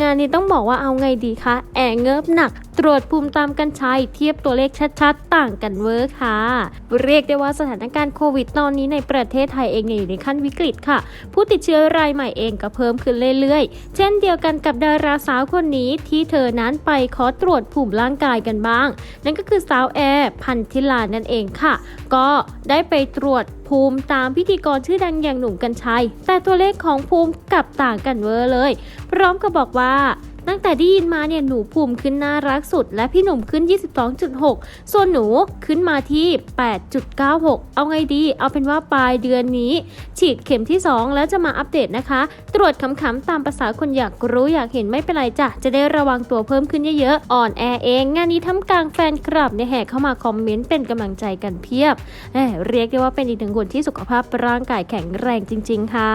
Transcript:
งานนี้ต้องบอกว่าเอาไงดีคะแอเงิบหนักตรวจภูมิตามกันชัยเทียบตัวเลขชัดๆ ต่างกันเวอร์ค่ะ เรียกได้ว่าสถานการณ์โควิดตอนนี้ในประเทศไทยเองเนี่ยอยู่ในขั้นวิกฤตค่ะ ผู้ติดเชื้อรายใหม่เองก็เพิ่มขึ้นเรื่อยๆ เช่นเดียวกันกับดาราสาวคนนี้ที่เธอนั้นไปขอตรวจภูมิร่างกายกันบ้าง นั่นก็คือสาวแอร์พันธิลานั่นเองค่ะ ก็ได้ไปตรวจภูมิตามพิธีกรชื่อดังอย่างหนุ่มกัญชัย แต่ตัวเลขของภูมิกลับต่างกันเวอร์เลย พร้อมกับบอกว่า ตั้งแต่ได้ยินมาเนี่ยหนูภูมิขึ้นน่ารักสุด และพี่หนุ่มขึ้น 22.6 ส่วนหนูขึ้นมาที่ 8.96 เอาไงดี เอาเป็นว่าปลายเดือนนี้ ฉีดเข็มที่ 2 แล้วจะมาอัปเดตนะคะ ตรวจขำๆตามภาษาคนอยากรู้อยากเห็นไม่เป็นไรจ้ะ จะได้ระวังตัวเพิ่มขึ้นเยอะๆ อ่อนแอเอง งานนี้ทำกลางแฟนคลับเนี่ยแห่เข้ามาคอมเมนต์เป็นกำลังใจกันเพียบแหมเรียกได้ว่าเป็นอีกหนึ่งคนที่สุขภาพร่างกายแข็งแรงจริง ๆ ค่ะ